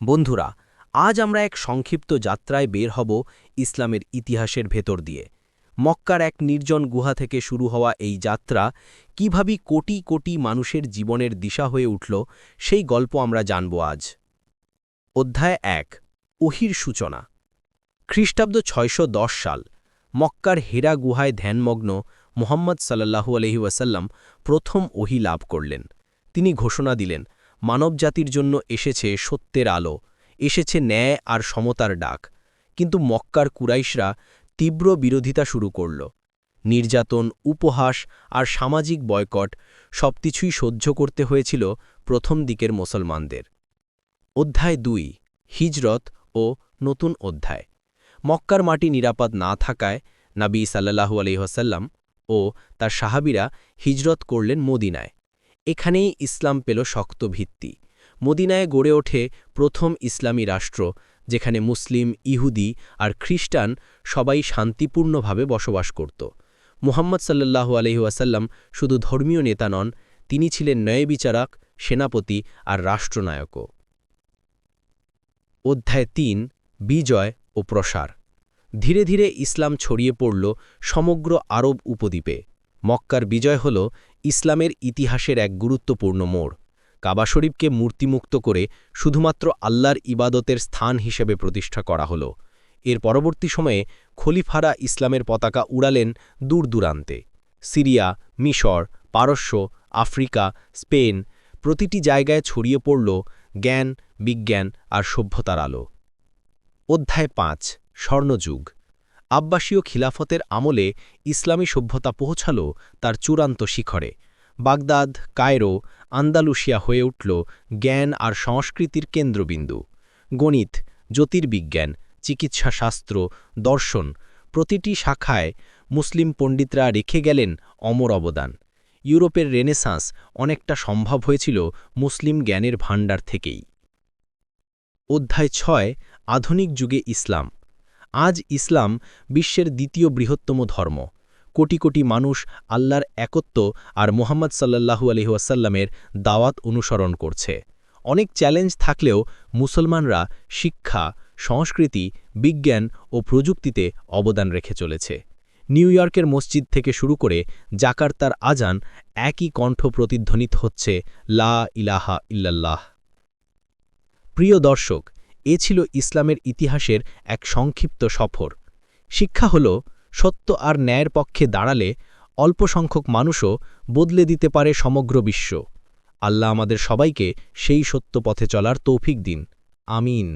বন্ধুরা, আজ আমরা এক সংক্ষিপ্ত যাত্রায় বের হব ইসলামের ইতিহাসের ভেতর দিয়ে। মক্কার এক নির্জন গুহা থেকে শুরু হওয়া এই যাত্রা কীভাবে কোটি কোটি মানুষের জীবনের দিশা হয়ে উঠল, সেই গল্প আমরা জানব আজ। অধ্যায় এক, ওহির সূচনা। খ্রিস্টাব্দ ছয়শো দশ সাল, মক্কার হেরা গুহায় ধ্যানমগ্ন মোহাম্মদ সাল্লাহু আলহি ওয়াসাল্লাম প্রথম ওহি লাভ করলেন। তিনি ঘোষণা দিলেন মানবজাতির জন্য এসেছে সত্যের আলো, এসেছে ন্যায় আর সমতার ডাক। কিন্তু মক্কার কুরাইশরা তীব্র বিরোধিতা শুরু করল। নির্যাতন, উপহাস আর সামাজিক বয়কট সবকিছুই সহ্য করতে হয়েছিল প্রথম দিকের মুসলমানদের। অধ্যায় দুই, হিজরত ও নতুন অধ্যায়। মক্কার মাটি নিরাপদ না থাকায় নাবী সাল্লাহু আলহিহাসাল্লাম ও তার সাহাবিরা হিজরত করলেন মদিনায়। এখানেই ইসলাম পেল শক্ত ভিত্তি। মদিনায় গড়ে ওঠে প্রথম ইসলামী রাষ্ট্র, যেখানে মুসলিম, ইহুদি আর খ্রিস্টান সবাই শান্তিপূর্ণভাবে বসবাস করত। মুহাম্মদ সাল্লাহু আলহিউসাল্লাম শুধু ধর্মীয় নেতা নন, তিনি ছিলেন ন্যায়বিচারক, সেনাপতি আর রাষ্ট্রনায়কও। অধ্যায় তিন, বিজয় ও প্রসার। ধীরে ধীরে ইসলাম ছড়িয়ে পড়ল সমগ্র আরব উপদ্বীপে। মক্কার বিজয় হল ইসলামের ইতিহাসের এক গুরুত্বপূর্ণ মোড়। কাবা শরীফকে মূর্তিমুক্ত করে শুধুমাত্র আল্লাহর ইবাদতের স্থান হিসেবে প্রতিষ্ঠা করা হল। এর পরবর্তী সময়ে খলিফারা ইসলামের পতাকা উড়ালেন দূর দূরান্তে সিরিয়া, মিশর, পারস্য, আফ্রিকা, স্পেন প্রতিটি জায়গায় ছড়িয়ে পড়ল জ্ঞান, বিজ্ঞান আর সভ্যতার আলো। অধ্যায় পাঁচ, স্বর্ণযুগ। আব্বাসীয় খিলাফতের আমলে ইসলামী সভ্যতা পৌঁছাল তার চূড়ান্ত শিখরে। বাগদাদ, কায়রো আন্দালুসিয়া হয়ে উঠল জ্ঞান আর সংস্কৃতির কেন্দ্রবিন্দু। গণিত, জ্যোতির্বিজ্ঞান চিকিৎসাশাস্ত্র দর্শন প্রতিটি শাখায় মুসলিম পণ্ডিতরা রেখে গেলেন অমর অবদান। ইউরোপের রেনেসাঁস অনেকটা সম্ভব হয়েছিল মুসলিম জ্ঞানের ভাণ্ডার থেকেই। অধ্যায় ছয়, আধুনিক যুগে ইসলাম। আজ ইসলাম বিশ্বের দ্বিতীয় বৃহত্তম ধর্ম। কোটি কোটি মানুষ আল্লাহর একত্ব আর মোহাম্মদ সাল্লাহু আলহিহাসাল্লামের দাওয়াত অনুসরণ করছে। অনেক চ্যালেঞ্জ থাকলেও মুসলমানরা শিক্ষা, সংস্কৃতি, বিজ্ঞান ও প্রযুক্তিতে অবদান রেখে চলেছে। নিউ ইয়র্কের মসজিদ থেকে শুরু করে জাকার্তার আজান একই কণ্ঠ প্রতিধ্বনিত হচ্ছে লা ইলাহা ইল্লাল্লাহ। প্রিয় দর্শক এ ছিল ইসলামের ইতিহাসের এক সংক্ষিপ্ত সফর। শিক্ষা হল, সত্য আর ন্যায়ের পক্ষে দাঁড়ালে অল্প সংখ্যক মানুষও বদলে দিতে পারে সমগ্র বিশ্ব। আল্লাহ আমাদের সবাইকে সেই সত্য পথে চলার তৌফিক দিন। আমিন।